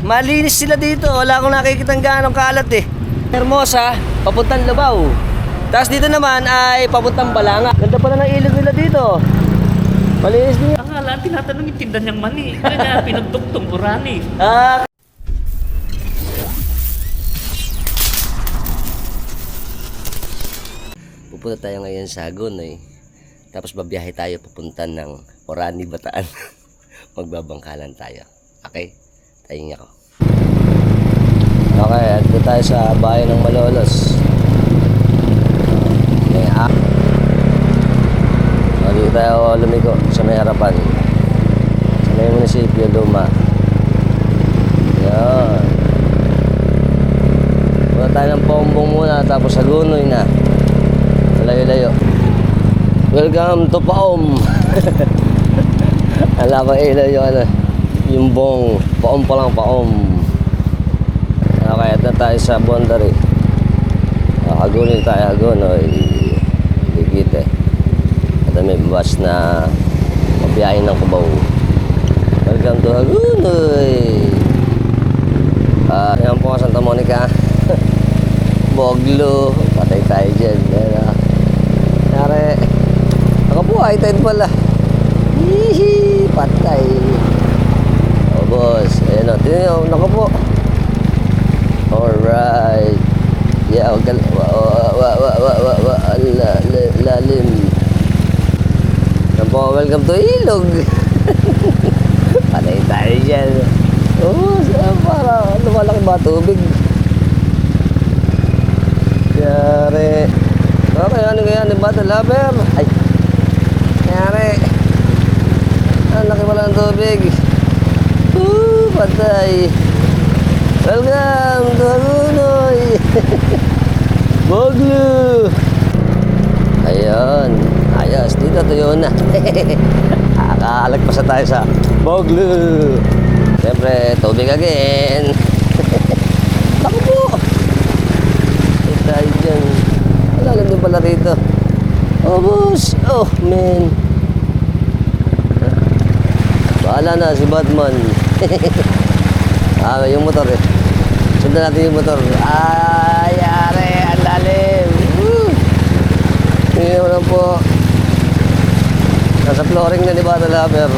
Malinis sila dito. Wala akong nakikitang ganong kalat eh. Hermosa, papuntang Labaw. Tapos dito naman ay papuntang Balanga. Ganda pala ng ilog nila dito. Malinis din. Akala, tinatanong yung tinda niyang mani. Kaya pinagduktong urani. Ah, Pupunta tayo ngayon sa Agonoy. Tapos babiyahe tayo papunta ng Orani, Bataan. Magbabangkalan tayo. Okay? Tayo niya ko. Okay, ito tayo sa bayan ng Malolos. May a. O, dito tayo lumiko sa may harapan. Sa may munisipyo, Luma. Yan. Punta tayo ng Pombong muna, tapos sa Lunoy na. Layo-layo. Welcome to Paom! Ala ko ilaw yung ano, yung bong. Paom pa lang, Paom. Okay, ito tayo sa boundary. Hagunin tayo, Hagunoy. Ligite. Ito may bus na mabiyahin ng Cubao. Welcome to Hagunoy! Ah, yan po Santa Monica. Boglo. Patay tayo dyan. Yan ah. Nare. Ako po, high tide pala. Hihi, patay. Oh, boss. Ayan o, tingnan nyo, nako po. Alright. Yeah, wag ka, wa, wa, wa, wa, wa, wa, wa, la, la, lalim. Yan welcome to Ilog. Patay tayo dyan. Oo, oh, para lumalaki ba tubig? Yari. Okay, ano kaya ni Battle Lover? Ay. Yari. Ang laki pala ng tubig. Woo, patay. Welcome to Agunoy. Boglu. Ayun. Ayos. Dito tuyo na. Akakalagpasa tayo sa Boglu. Siyempre, tubig again. Po. Ay, tayo dyan. Malalim din pala rito. Oh, boss. Oh, man. Bahala na si Batman. ah, yung motor eh. Sundan natin yung motor. Ay, yari. Ang lalim. Woo! Mo lang po. Nasa flooring na ni Battle Lover.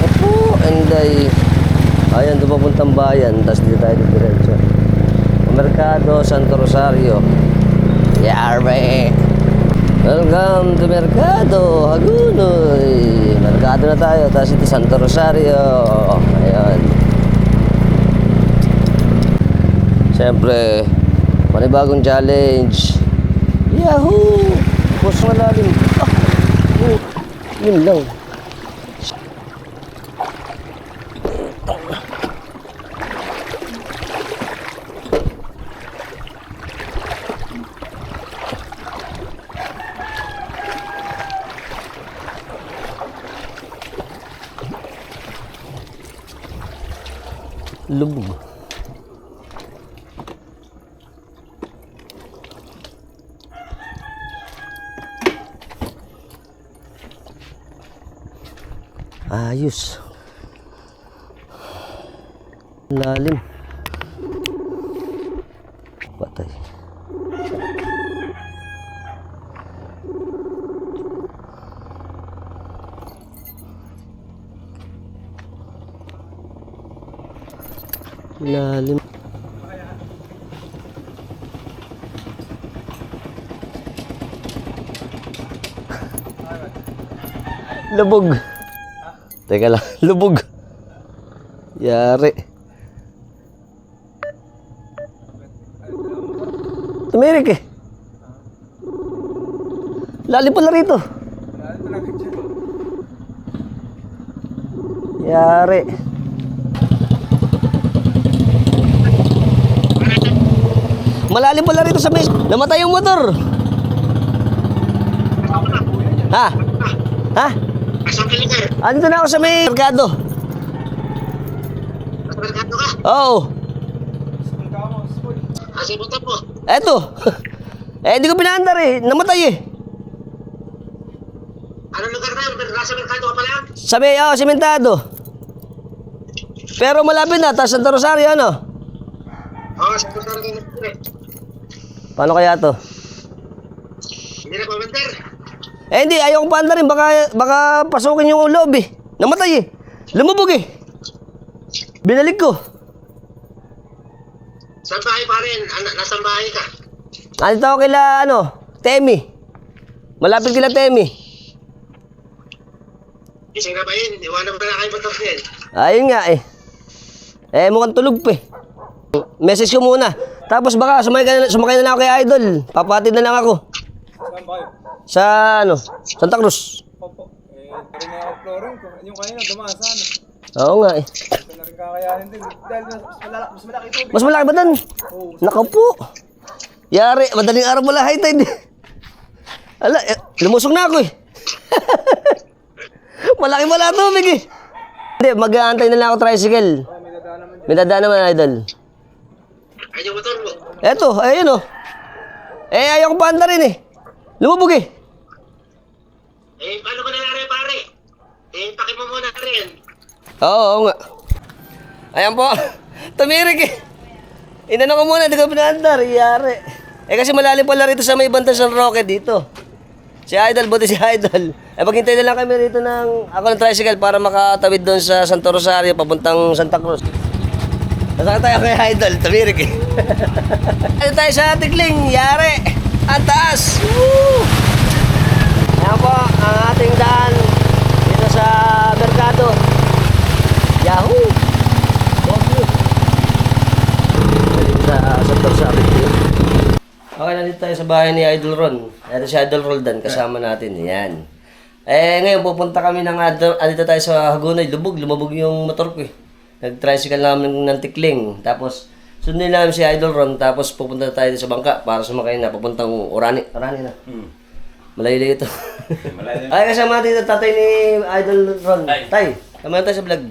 Opo, and ay... Ayan, doon papuntang bayan. Tapos dito tayo diretso. Mercado, Santo Rosario. Yare! Welcome to Mercado, Hagunoy. Mercado na tayo. Tapos ito Santo Rosario. Ayan. Siyempre, panibagong challenge. Yahoo! Puso malalim. Ah! Oh, yun lang. Lubog. Ayos. Lalim. Patay. Lalim. Lubog. Teka lang, lubog. Yari. Tumirik eh. Lalim pala rito. Yari. Malalim pala rito sa mes. Namatay yung motor. Ha? Ha? Andito na ako sa may merkado. Merkado ka? Oo. Kasi mo po. Eto. eh, di ko pinaandar eh. Namatay eh. Anong lugar na? Nasa merkado ka pala? Sa may, oh, sementado. Pero malapit na, taas Santa Rosario, ano? Oo, sa ito talaga na pre. Paano kaya to? Eh hindi, ayaw kong paanda rin. Baka, baka pasukin yung loob eh. Namatay eh. Lumubog eh. Binalik ko. Saan bahay pa rin? Ano, nasaan bahay ka? Nandito ako kila, ano, Temi. Malapit kila Temi. Gising na ba yun? Iwanan pa na kayo motor niyan. Ayun nga eh. Eh, mukhang tulog pa eh. Message ko muna. Tapos baka sumakay, ka na, sumakay na lang ako kay Idol. Papatid na lang ako. Kayo? Sa, ano, Santa Cruz. Opo. Eh, rin na ako flooring ko. Yung kanina, dumaan sa ano. Oo nga eh. Ito na rin kakayanin din. Dahil mas, malala, mas malaki ito. Mas malaki ba doon? Oo. Nakaw po. Yari, madaling araw wala high tide. Ala, eh, lumusong na ako eh. Malaki wala tubig eh. Hindi, mag-aantay na lang ako tricycle. Oh, may dadaan naman dyan. May dadaan naman, idol. Ay, yung motor mo. Eto, ayun oh. Eh, ayaw ko paanda rin eh. Lumubog eh. Eh, paano ba nangyari pare? Eh, paki mo muna rin. Oo, oo nga. Ayan po. Tumirik eh. Inano ko muna, di ko pinaandar. Iyari. Eh kasi malalim pala rito sa may banda sa Rocket dito. Si Idol, buti si Idol. Eh maghintay na lang kami rito ng ako ng tricycle para makatawid doon sa Santo Rosario papuntang Santa Cruz. Nasaan tayo kay Idol? Tumirik eh. Ano tayo sa Tigling? Yari. Ang taas. Woo! Ayan po ang ating daan dito sa Merkado. Yahoo! Sa Rosario. Okay, nandito tayo sa bahay ni Idol Ron. Ito si Idol Roldan, kasama natin. Yan. Eh, ngayon pupunta kami ng Idol, andito tayo sa Hagonoy. Lubog, lumabog yung motor ko eh. Nag-tricycle namin ng tikling. Tapos, sundin namin si Idol Ron. Tapos pupunta tayo sa bangka para sumakay na papuntang Orani. Orani na. Malayo ito. Ay, kasama natin ang tatay ni Idol Ron. Tay, kasama tayo sa vlog.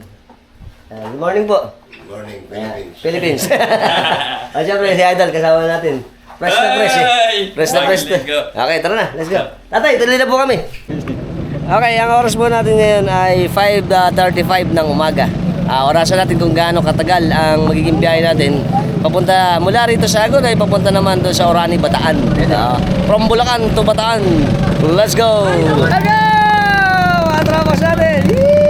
Ah, good morning po. Good morning, Philippines. Philippines. ah, syempre, si Idol, kasama natin. Fresh na fresh eh. Fresh na na. Okay, tara na. Let's go. Tatay, tuloy na po kami. Okay, ang oras po natin ngayon ay 5.35 ng umaga. Ah, orasan natin kung gaano katagal ang magiging biyahe natin. Papunta mula rito sa Agon ay papunta naman doon sa Orani, Bataan. Ah, from Bulacan to Bataan. Let's go! Let's go! Atrapos natin! Yee!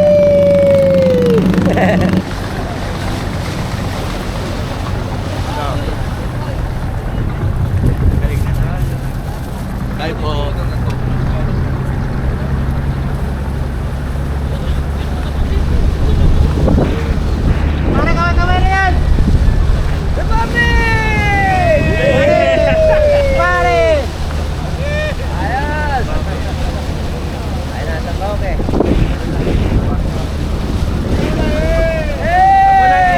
Kayo po. Ayos! Ayun na, sa Roque. Hey!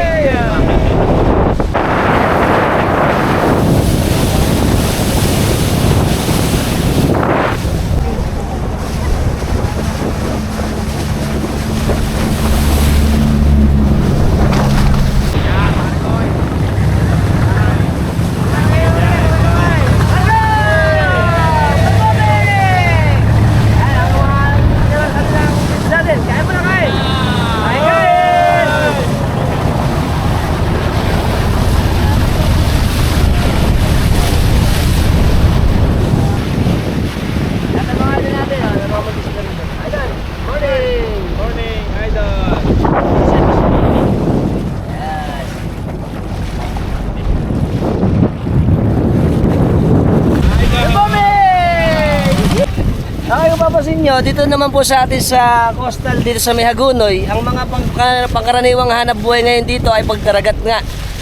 Morning, idol. Okay, kung papasin nyo, dito naman po sa atin sa coastal dito sa Mehagunoy, ang mga pang, pangkaraniwang hanap buhay ngayon dito ay pagkaragat nga.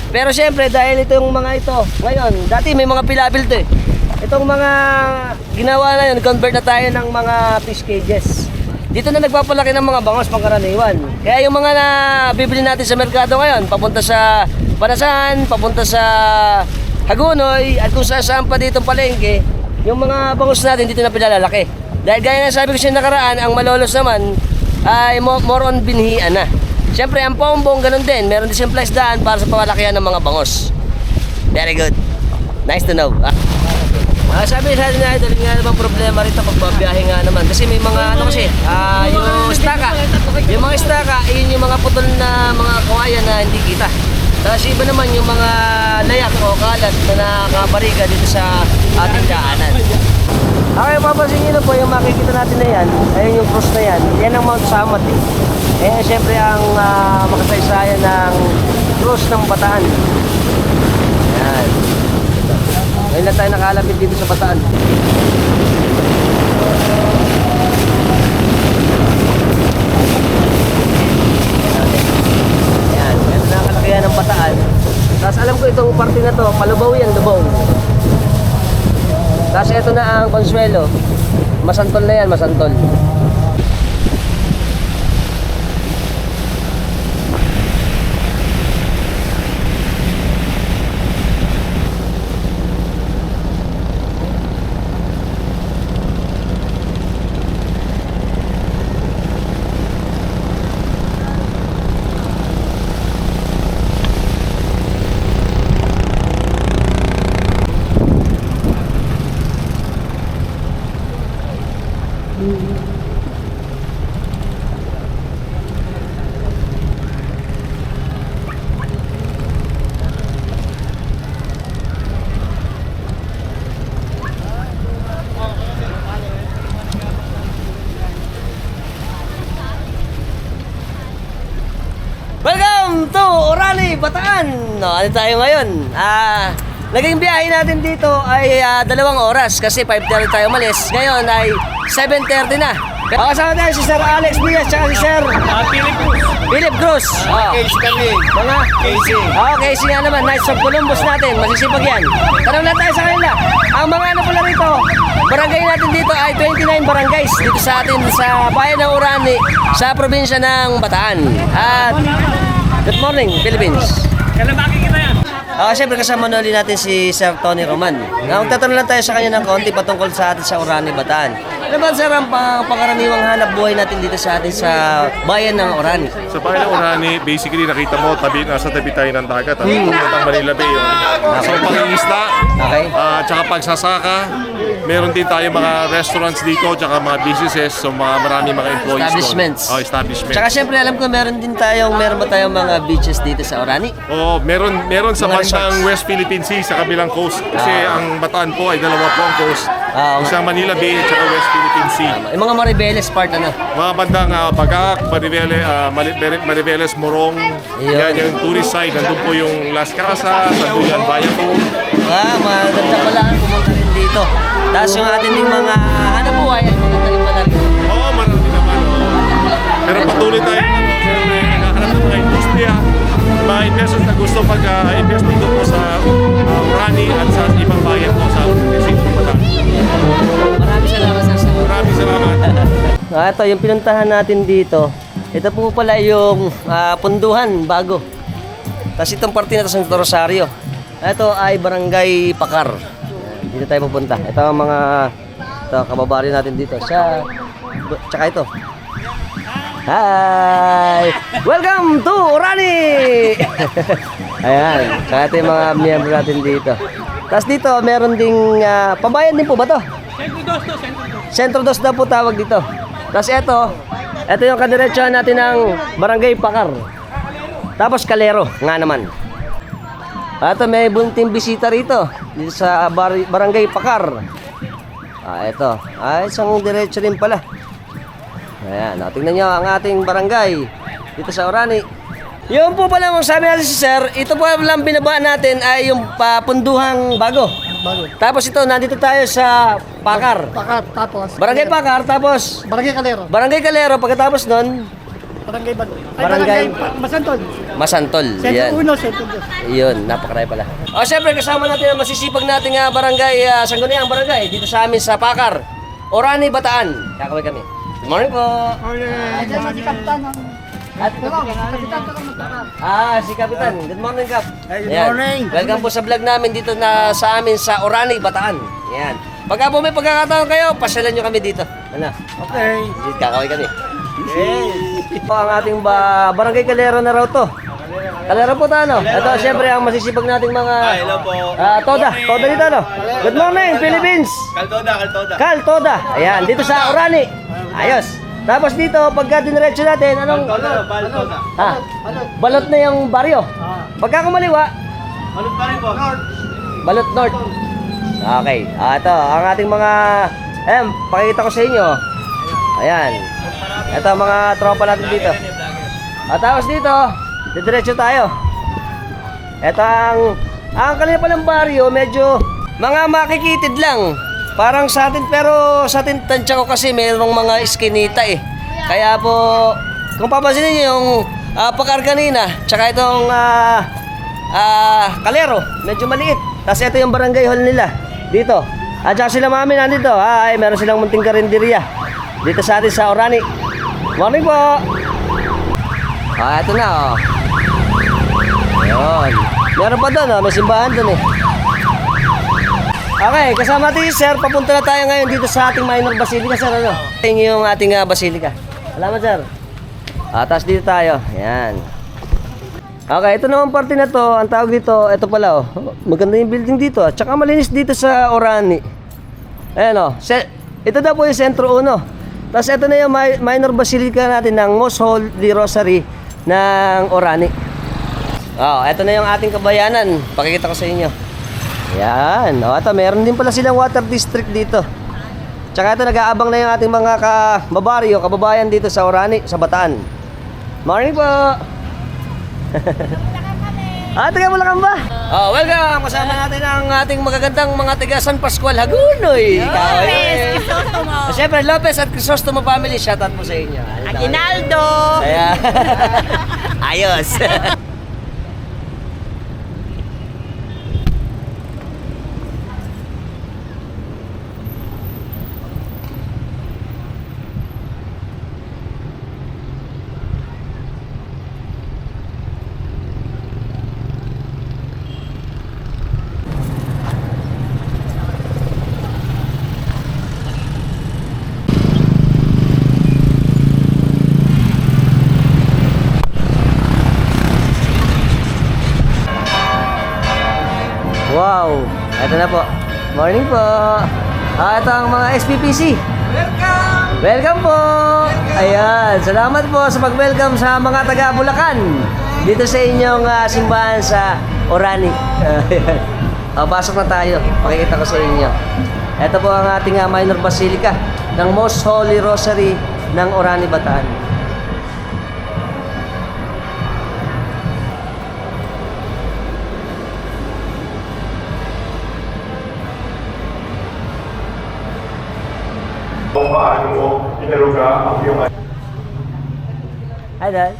Pero syempre, dahil itong mga ito, ngayon, dati may mga pilabil to eh. Itong mga ginawa na yun, convert na tayo ng mga fish cages. Dito na nagpapalaki ng mga bangos pangkaraniwan. Kaya yung mga na bibili natin sa merkado ngayon, papunta sa Panasan, papunta sa Hagunoy, at kung saan saan pa dito palengke, yung mga bangos natin dito na pinalalaki. Dahil gaya na sabi ko sa nakaraan, ang malolos naman ay mo- more on binhian na. Siyempre, ang pombong ganun din. Meron din siyang daan para sa pamalakihan ng mga bangos. Very good. Nice to know. Ah. Ah, sabi sa atin idol, nga naman problema rito pag babiyahe nga naman. Kasi may mga ano kasi, ah, yung staka. Yung mga staka, yun yung mga putol na mga kawayan na hindi kita. Tapos iba naman yung mga layak o kalat na nakabariga dito sa ating daanan. Okay, papansin nyo na po yung makikita natin na yan, ayun yung cross na yan, yan ang Mount Samat eh. Eh, siyempre ang ah, makasaysayan ng cross ng Bataan. Yan. Ngayon lang tayo nakalapit dito sa Bataan. Yan, yan ang kalakihan ng Bataan. Tapos alam ko itong parte na to, Palubaw yan, Lubong. Tapos ito na ang Consuelo. Masantol na yan, masantol. Welcome to Orali, Bataan! No, ano tayo ngayon? Ah, naging biyahe natin dito ay ah, dalawang oras kasi 5.30 tayo malis. Ngayon ay 7.30 na. Pakasama tayo si Sir Alex Diaz at si Sir Ah, Philip Cruz. Philip Cruz. Oh. Case kami. Mga Casey. Ah, Okay, sige nga naman. Knights of Columbus natin. Masisipag yan. Tanong lang tayo sa kanila. Ang mga ano pala rito, barangay natin dito ay 29 barangays dito sa atin sa bayan ng Urani sa probinsya ng Bataan. At good morning, Philippines. Yan? Ah, siyempre kasama na ulit natin si Sir Tony Roman. Na magtatanong lang tayo sa kanya ng konti patungkol sa atin sa Orani, Bataan. Ano ba sir ang pang pangkaraniwang hanap buhay natin dito sa atin sa bayan ng Orani? Sa bayan ng Orani, basically nakita mo tabi nasa tabi tayo ng dagat. Ano? Hmm. Puntang Manila Bay. Yun. So pangingisda, Okay? ah, tsaka pagsasaka, meron din tayo mga restaurants dito, tsaka mga businesses, so mga marami mga employees Establishments. doon. Oh, establishments. Tsaka siyempre alam ko meron din tayong meron ba tayong mga beaches dito sa Orani? Oh, meron meron sa Mga bandang resorts. West Philippine Sea sa kabilang coast kasi Ah. ang Bataan po ay dalawa po ang coast. Ah, oo. Isang Manila Bay at saka West Philippine Sea. Yung mga Maribeles part ano? Mga bandang uh, Bagak, Marivele, uh, Mariveles, Morong, Yun. yan yung tourist side. Nandun po yung Las Casas, nandun yan Bayato. Ah, maganda pala ang pumunta dito. Tapos yung ating ding mga hanap buhay ay maganda rin pala rin. Oo, marami naman. oh. Pero patuloy tayo ano, nakahanap ng mga industriya, mga investors na gusto mag-invest dito po sa uh, Urani at sa ibang bayan po sa Quezon Bataan. Maraming salamat sir. sa Maraming salamat. Ah, ito, yung pinuntahan natin dito, ito po pala yung ah, punduhan bago. Tapos itong parte na ito sa Rosario. Ito ay Barangay Pakar. Dito tayo pupunta. Ito ang mga ito, kababayan natin dito. Sa, tsaka ito. Hi! Welcome to Orani! Ayan, tsaka ito yung mga miyembro natin dito. Tapos dito, meron ding, ah, pabayan din po ba to? Sentro dos to, sentro dos. Sentro dos daw po tawag dito. Tapos ito, ito yung kadiretsuhan natin ng Barangay Pakar. Tapos Kalero, nga naman. At may bunting bisita rito, dito sa bar- Barangay Pakar. Ah, ito. Ah, isang diretso rin pala. Ayan, oh, tingnan nyo ang ating barangay dito sa Orani. Yun po pala mong sabi natin si Sir, ito po lang binaba natin ay yung papunduhang bago. Bago. Tapos ito, nandito tayo sa Pakar. Pakar, tapos. Barangay Pakar, tapos Barangay Calero. Barangay Calero, pagkatapos nun, Barangay Bag... Ay, Barangay- Pa- Masantol. Masantol. Sentro Yan. 1, Sentro 2. Yun, napakaray pala. O, syempre, kasama natin ang masisipag nating ah, barangay, uh, Sangguniang Barangay, dito sa amin sa Pakar. Orani, Bataan. Kakaway kami. Good morning po. Sa si Kapitan. At, Kapitan ka magpapar. ah, si Kapitan. Good morning, Kap. Hey, good morning. Welcome po sa vlog namin dito na sa amin sa Orani, Bataan. Yan. Pagka po may pagkakataon kayo, pasyalan nyo kami dito. Ano? Okay. Kakaway kami. Yes. Ito ang ating ba barangay Calero na raw to. Kalera po tayo, no? Ito, siyempre, ang masisipag nating mga... hello po. Ah, Toda. Toda dito, no? Good morning, Philippines! Kaltoda, kaltoda. Kal, Toda. Ayan, dito sa Orani. Ayos. Tapos dito, pagka diniretso natin, anong... baltoda. Ha? Balot na yung baryo. Pagka kumaliwa, Balot pa rin po. Balot North. Okay. Ah, ito, ang ating mga... Ayan, pakikita ko sa inyo. Ayan. Ito, mga tropa natin dito. At tapos dito, didiretso tayo. Ito ang... Ang kanina palang baryo, medyo... Mga makikitid lang. Parang sa atin, pero sa atin, tansya ko kasi mayroong mga iskinita eh. Kaya po, kung papansinin niyo yung uh, pakar kanina, tsaka itong ah, ah, kalero, medyo maliit. Tapos ito yung barangay hall nila, dito. At saka sila mami nandito, ay meron silang munting karinderya. Dito sa atin sa Orani. Morning po! Ah, ito na oh. Ayun. Meron pa doon oh, may simbahan doon eh. Okay, kasama natin si Sir. Papunta na tayo ngayon dito sa ating minor basilica, Sir. Ano? Tingin yung ating uh, basilica. Salamat, Sir. Ah, tapos dito tayo. Ayan. Okay, ito naman parte na to. Ang tawag dito, ito pala oh. Maganda yung building dito. At saka malinis dito sa Orani. Ayan oh. Se- ito daw po yung Sentro 1. Tapos ito na yung mi- minor basilica natin ng Most Holy Rosary ng Orani. Oh, ito na yung ating kabayanan. Pakikita ko sa inyo. Yan. O, ito, meron din pala silang water district dito. Tsaka ito, nag-aabang na yung ating mga kababaryo, kababayan dito sa Orani, sa Bataan. Morning po! ah, taga Bulacan ba? Oh, welcome! Kasama natin ang ating magagandang mga taga San Pascual, Hagunoy! Lopez! Crisostomo! Siyempre, Lopez at Crisostomo family, shoutout po sa inyo. Aguinaldo! Ayan. Ayos! Wow! Ito na po. Morning po. Ah, ito ang mga SPPC. Welcome! Welcome po! Ayan, salamat po sa pag-welcome sa mga taga Bulacan. Dito sa inyong ah, simbahan sa Orani. Ayan. Ah, pasok na tayo. Pakikita ko sa inyo. Ito po ang ating ah, minor basilica ng Most Holy Rosary ng Orani, Bataan. Inaruga ang iyong Hi, Dad.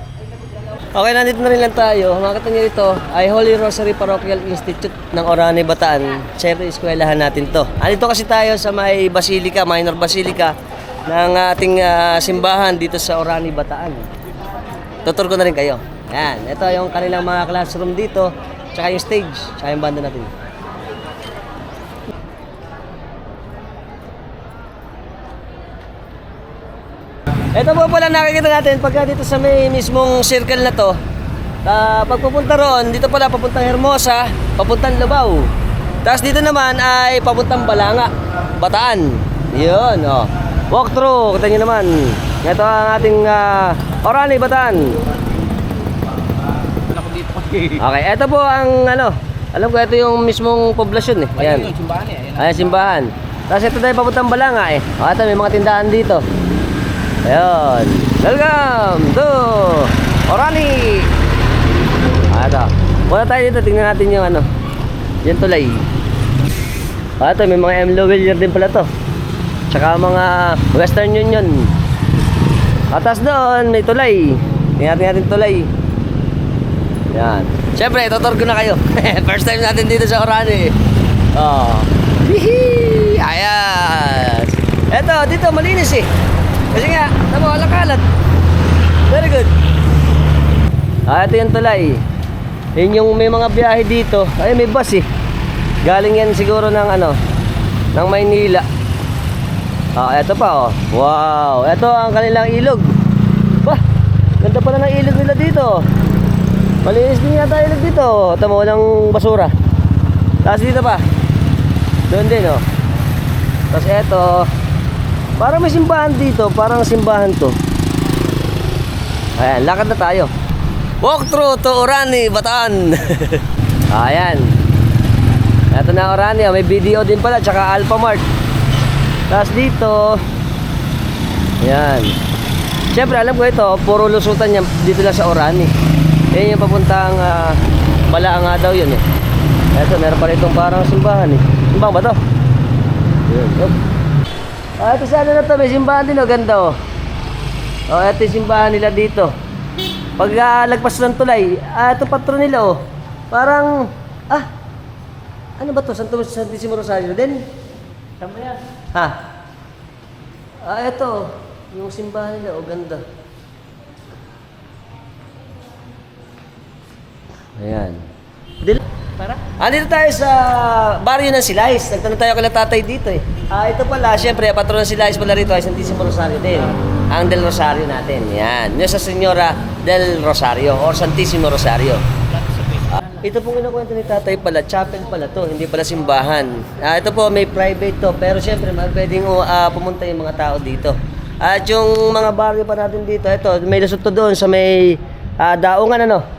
Okay, nandito na rin lang tayo. Makita niyo ito ay Holy Rosary Parochial Institute ng Orani, Bataan. Siyempre, eskwelahan natin to. Andito kasi tayo sa may basilica, minor basilica ng ating ah, simbahan dito sa Orani, Bataan. Tutur ko na rin kayo. Yan, ito yung kanilang mga classroom dito, tsaka yung stage, tsaka yung banda natin. Ito po pala nakikita natin pagka dito sa may mismong circle na to. Uh, pagpupunta roon, dito pala papuntang Hermosa, papuntang Lubao. Tapos dito naman ay papuntang Balanga, Bataan. Yun, oh. Walk through, kita nyo naman. Ito ang ating uh, Orani, Bataan. Okay, ito po ang ano, alam ko ito yung mismong poblasyon eh. Ayan. simbahan eh. Ayan, simbahan. Tapos ito tayo papuntang Balanga eh. O, ito may mga tindahan dito. Ayun. Welcome to Orani. Ah, ito. Muna tayo dito, tingnan natin yung ano. Yung tulay. Ah, ito, may mga M. Lowell din pala to. Tsaka mga Western Union. Atas doon, may tulay. Tingnan natin natin tulay. Yan. Siyempre, tutor ko na kayo. First time natin dito sa Orani. Oh. Hihi! Ayan! Eto, dito malinis eh. Kasi nga, tama, walang kalat. Very good. Ah, ito yung tulay. Yun yung may mga biyahe dito. Ay, may bus eh. Galing yan siguro ng ano, ng Maynila. Ah, eto pa oh. Wow, eto ang kanilang ilog. Bah, ganda pala ng ilog nila dito. Malinis din yata ilog dito. Tama walang basura. Tapos dito pa. Doon din oh. Tapos eto. Parang may simbahan dito. Parang simbahan to. Ayan, lakad na tayo. Walk through to Orani, Bataan. Ayan. Ito na Orani, oh. may video din pala, tsaka Alphamart. Tapos dito, Ayan. Siyempre, alam ko ito, puro lusutan niya dito lang sa Orani. Yan yung papuntang uh, Balaan nga daw yun eh. Ito, meron pa rin itong parang simbahan eh. Simbahan ba to? Yun, yun. Ah, ito sa ano na to, may simbahan din oh, ganda oh. Oh, ito yung simbahan nila dito. Pag ah, lagpas ng tulay, ah, ito patron nila oh. Parang, ah, ano ba to? Santo Santissimo Rosario din? Tama yan. Ha? Ah, ito. Yung simbahan nila, oh, ganda. Ayan. Dil Para? Andito tayo sa baryo ng Silais. Nagtanong tayo kay tatay dito eh. Ah, ito pala, syempre, patron ng Silais pala rito ay Santissimo Rosario din. Ang Del Rosario natin. Yan. Yung sa Senyora Del Rosario or Santissimo Rosario. Ah, ito pong kinukwento ni tatay pala, chapel pala to, hindi pala simbahan. Ah, ito po, may private to, pero syempre, mag- pwedeng uh, pumunta yung mga tao dito. At yung mga baryo pa natin dito, ito, may lusot to doon sa may ah, daungan ano,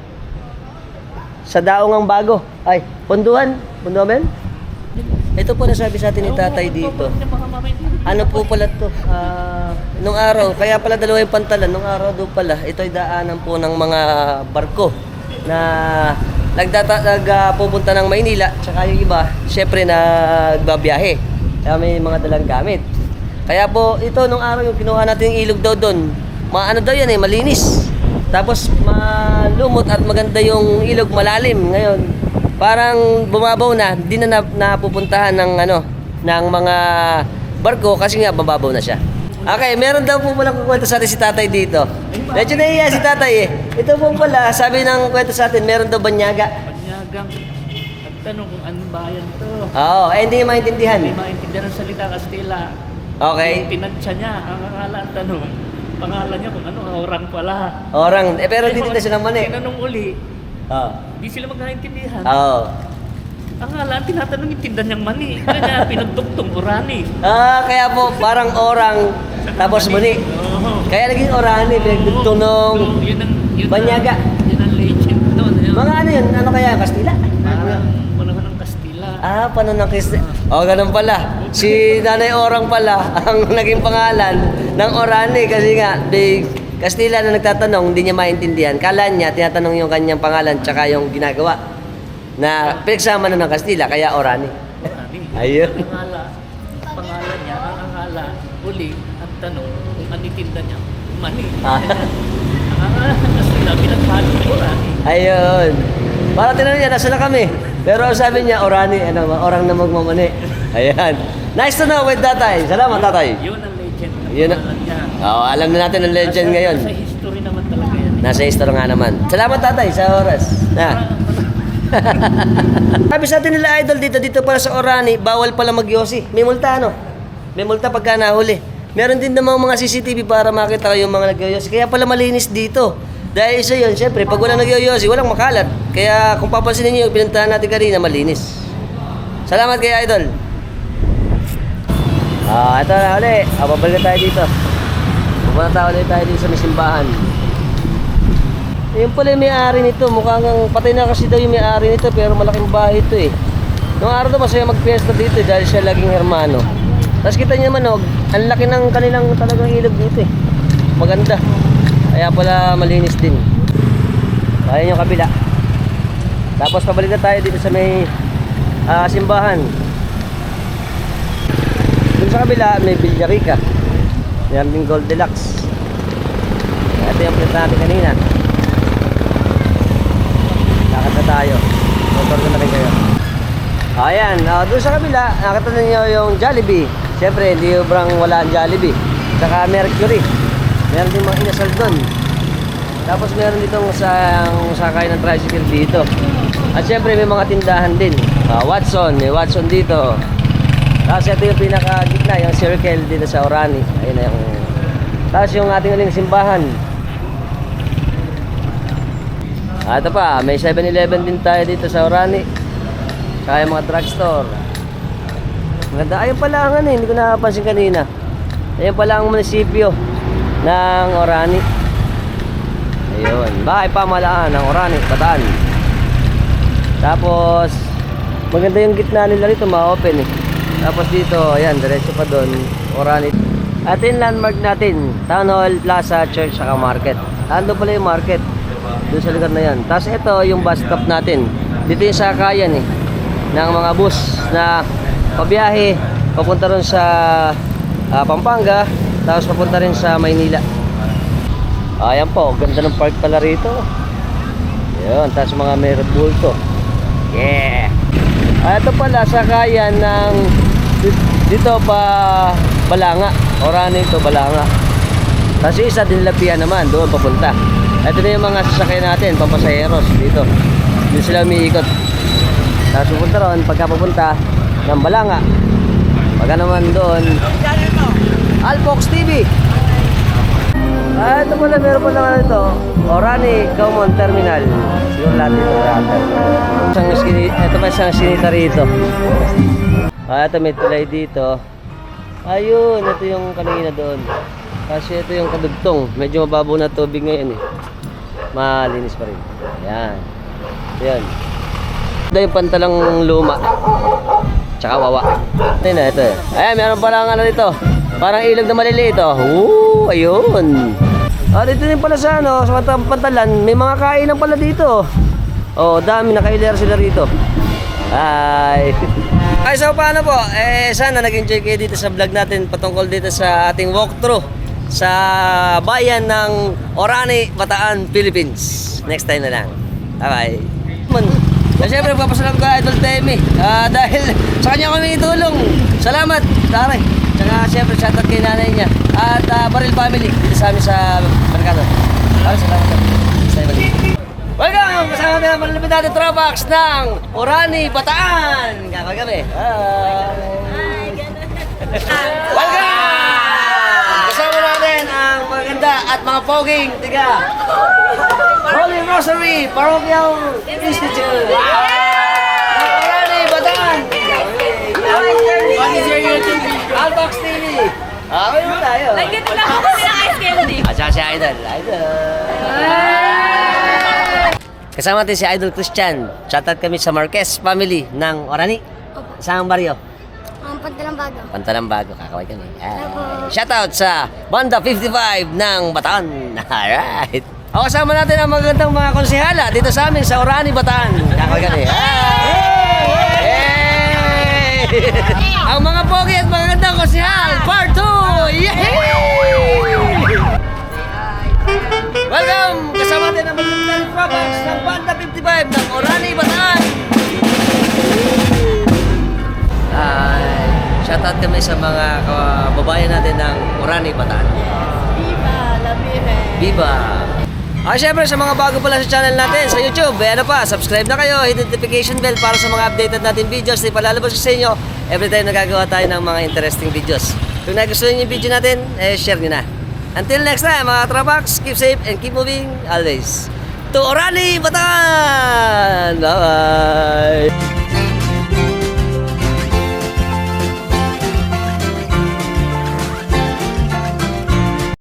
sa daungang bago. Ay, punduhan. Punduhan ba yun? Ito po nasabi sa atin ni tatay dito. Ano po pala to? Ah, nung araw, kaya pala dalawa yung pantalan. Nung araw doon pala, ito ay daanan po ng mga barko na nagdata, nag, pupunta ng Maynila. Tsaka yung iba, syempre nagbabiyahe. Kaya may mga dalang gamit. Kaya po, ito nung araw yung kinuha natin yung ilog daw doon. Ma ano daw yan eh, malinis. Tapos malumot at maganda yung ilog malalim ngayon. Parang bumabaw na, di na nap- napupuntahan ng ano, ng mga barko kasi nga bababaw na siya. Okay, meron daw po pala kukwento sa atin si tatay dito. Medyo nahiya si tatay eh. Ito po pala, sabi ng kwento sa atin, meron daw banyaga. Panyagang. Nagtanong kung anong bayan to. Oo, eh hindi maintindihan. Hindi maintindihan ang salita Kastila. Okay. Yung tinansya niya, ang akala ang tanong, pangalan niya kung ano, orang pala. Orang, eh pero dito na siya naman eh. Tinanong uli, Oo. hindi sila magkaintindihan. Oo. Ang ang tinatanong yung tindan niyang mani. Kaya pinagduktong orani. Ah, kaya po parang orang tapos muni. Oo. Kaya naging orani, pinagdugtunong. So, yun ang, yun Banyaga. Yun ang legend doon. Yun. Mga ano yun? Ano kaya? Kastila? Parang panahon ng Kastila. Ah, paano ng Kristi? Oh, ganun pala. Si Nanay Orang pala ang naging pangalan ng Orani kasi nga, di Kastila na nagtatanong, hindi niya maintindihan. Kala niya, tinatanong yung kanyang pangalan tsaka yung ginagawa. Na pinagsama na ng Kastila, kaya Orani. Orani. Ayun. Ang pangalan niya, ang akala, uli, ang tanong, kung ano yung tinda niya, mani. Ah. ang akala ng Kastila, pinaghalo ng orani. Ayun. Para tinanong niya, nasa na kami? Pero sabi niya, Orani, ano, orang na magmamani. Ayan. Nice to know with tatay. Salamat, tatay. Yun ang Yun. Oo, alam na natin ang legend Nasa- ngayon. Nasa history naman talaga yan. eh. Nasa history nga naman. Salamat, tatay, sa oras. Na. Sabi sa atin nila idol dito, dito pala sa Orani, bawal pala magyosi. May multa ano? May multa pagka nahuli. Meron din namang mga CCTV para makita ko yung mga nagyoyosi. Kaya pala malinis dito. Dahil isa yun, syempre, pag walang nagyoyosi, walang makalat. Kaya kung papansinin niyo pinuntahan natin kanina, malinis. Salamat kay idol. Ah, ito na ulit. Ah, babalik tayo dito. Pupunta ulit tayo dito sa may simbahan. Yung pala yung may-ari nito, mukhang ang patay na kasi daw yung may-ari nito pero malaking bahay ito eh. Noong araw daw masaya magpiesta dito eh, dahil siya laging hermano. Tapos kita niyo naman oh, ang laki ng kanilang talagang ilog dito eh. Maganda. Kaya pala malinis din. Ayan yung kabila. Tapos pabalik na tayo dito sa may ah, simbahan. Kabila may Villarica. Meron din Gold Deluxe. Ito yung print natin kanina. Lakad na tayo. Motor na rin kayo. Ayan, uh, doon sa kabila, nakita ninyo yung Jollibee. Siyempre, hindi sobrang wala ang Jollibee. Saka Mercury. Meron din mga inasal doon. Tapos meron ditong sa sakay ng tricycle dito. At siyempre may mga tindahan din. Ah, Watson, may Watson dito. Tapos ito yung pinaka gitna, yung circle dito sa Orani. Ayun na yung... Tapos yung ating uling simbahan. Ah, ito pa, may 7-Eleven din tayo dito sa Orani. Kaya mga drugstore. Maganda. Ayun pala ang ano, eh, hindi ko nakapansin kanina. Ayun pala ang munisipyo ng Orani. Ayun, bahay pamalaan ng Orani, Bataan. Tapos, maganda yung gitna nila rito, ma-open eh. Tapos dito, ayan, diretso pa doon, Orani. At yung landmark natin, Town Hall, Plaza, Church, saka Market. Ando pala yung market. Doon sa lugar na yan. Tapos ito, yung bus stop natin. Dito yung sakayan eh. Ng mga bus na pabiyahe, papunta rin sa ah, Pampanga, tapos papunta rin sa Maynila. Ayan po, ganda ng park pala rito. Yun, tapos mga may Red Bull to. Yeah! Ah, ito pala, sakayan ng dito pa Balanga. Orano ito, Balanga. Tapos yung isa dinlapian naman, doon papunta. Ito na yung mga sasakyan natin, pampasaheros dito. Doon sila umiikot. Tapos pupunta ron, pagka pupunta ng Balanga. Pagka naman doon, Alfox TV. Ah, ito pala, meron pala nga ito. Orani Common Terminal. Siguro lahat dito lahat. Isang ito pa isang sinita rito. Ah, ito may tulay dito. Ayun, ito yung kanina doon. Kasi ito yung kadugtong. Medyo mababaw na tubig ngayon eh. Malinis pa rin. Ayan. Ayan. Ito yung pantalang luma. Tsaka wawa. Ito na, ito eh. Ayan, meron pala ano dito. Parang ilog na maliliit oh. Oo, ayun. Ah, dito din pala sa ano, sa Pant- pantalan, may mga kainan pala dito. Oh, dami nakailer sila rito. Ay. Ay, so paano po? Eh, sana nag-enjoy kayo dito sa vlog natin patungkol dito sa ating walkthrough sa bayan ng Orani, Bataan, Philippines. Next time na lang. Bye-bye. Man, na syempre, papasalam ka Idol Temi. Ah, dahil sa kanya kami itulong. Salamat, Tare. Tsaka syempre, shoutout kay nanay niya. At ah, Baril Family, dito sa amin sa Mercado. Maraming salamat. Sa ibalik. Welcome! Ang malapit natin Tropax ng Orani, Bataan! Kakagabi. Hi! Welcome! Kasama natin ang maganda at mga poging tiga Holy Rosary Parochial Institute. Ng Orani, Bataan! What is your YouTube video? Albox TV. Okay mo tayo. Nandito lang ako sa ice candy. At saka si Idol. Idol. Kasama natin si Idol Christian. Shoutout kami sa Marquez family ng Orani. Saan baryo? Ang pantalang bago. Pantalang bago. Kakaway kami. Ah. Shoutout sa Banda 55 ng Bataan. Alright. O kasama natin ang magandang mga konsehala dito sa amin sa Orani, Bataan. Kakaway kami. Ah. Shoutout kami sa mga kababayan natin ng Orani, Bataan. Viva la Virgen. Viva! Ah, syempre sa mga bago pala sa channel natin sa YouTube, eh, ano pa, subscribe na kayo, hit notification bell para sa mga updated natin videos na ipalalabas ko sa inyo every time nagagawa tayo ng mga interesting videos. Kung nagustuhan niyo yung video natin, eh, share niyo na. Until next time, mga Trapax, keep safe and keep moving always. To Orani, Bataan! Bye-bye!